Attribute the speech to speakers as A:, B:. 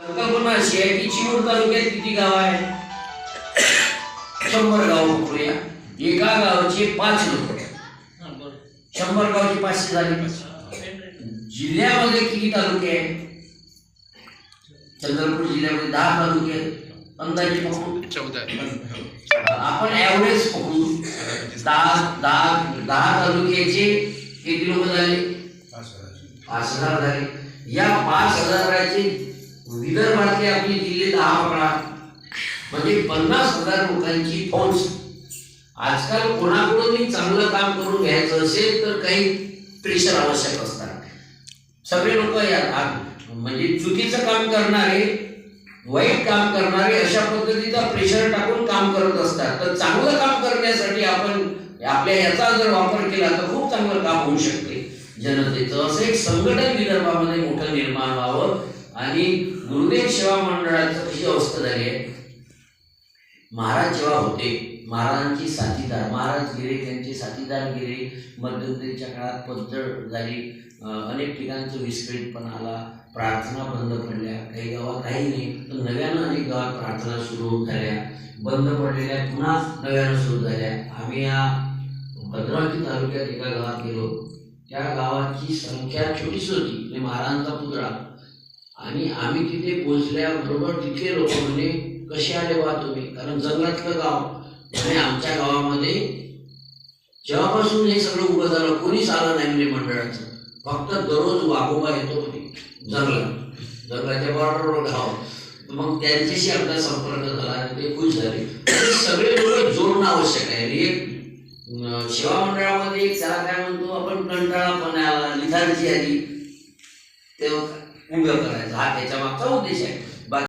A: कल्पना अशी आहे की चिमूर तालुक्यात किती गाव आहे शंभर गाव पकडूया एका गावाचे पाच लोक शंभर गावचे पाचशे झाले जिल्ह्यामध्ये किती तालुके आहेत? चंद्रपूर जिल्ह्यामध्ये दहा तालुके आहेत. अंदाजे पकडू.
B: चौदा
A: आपण ॲव्हरेज पकडू. दहा दहा दहा तालुक्याचे किती लोक झाले? पाच हज़ार झाले. या पाच हजाराचे विदर्भातले आपले जिल्हे दहा अकरा म्हणजे पन्नास हजार लोकांची फौज. आजकाल कोणाकडूनही चांगलं काम करून घ्यायचं असेल तर काही प्रेशर आवश्यक असतात सगळे लोक या म्हणजे चुकीचं काम करणारे वाईट काम करणारे अशा पद्धतीचा प्रेशर टाकून काम करत असतात. तर चांगलं काम करण्यासाठी आपण आपल्या याचा जर वापर केला तर खूप चांगलं काम होऊ शकते. जनतेचं असं एक संघटन विदर्भामध्ये मोठं निर्माण व्हावं. आणि गुरुदेव सेवा मंडळाचं ही अवस्था झाली आहे महाराज जेव्हा होते महाराजांची साथीदार महाराज गिरे त्यांचे साथीदार गिरे मध्यंतरीच्या काळात पद्धत झाली अनेक ठिकाणचं विस्कळीतपणा आला प्रार्थना बंद पडल्या काही गावात काही नाही तर नव्यानं अनेक गावात प्रार्थना सुरू झाल्या बंद पडलेल्या पुन्हा नव्यानं सुरू झाल्या. आम्ही या भद्रावती तालुक्यात एका गावात गेलो. त्या गावाची संख्या छोटीच होती म्हणजे महाराजांचा पुतळा आणि आम्ही तिथे पोहोचल्याबरोबर तिथले लोक म्हणे कसे आले वा तुम्ही? कारण जंगलातलं गाव. आणि आमच्या गावामध्ये जेव्हापासून हे सगळं उभं झालं कोणीच आलं नाही म्हणजे मंडळाचं. फक्त दररोज वाघोबा येतो म्हणे जंगलात. जंगलाच्या बरोबर गाव. मग त्यांच्याशी आपला संपर्क झाला आणि ते खुश झाले. सगळे लोक जोडणं आवश्यक आहे. आणि एक सेवा मंडळामध्ये एक त्याला काय म्हणतो आपण कंटाळा पण आला लिथार्जी आली. तेव्हा उभं करायचं हा त्याच्या मागचा उद्देश आहे.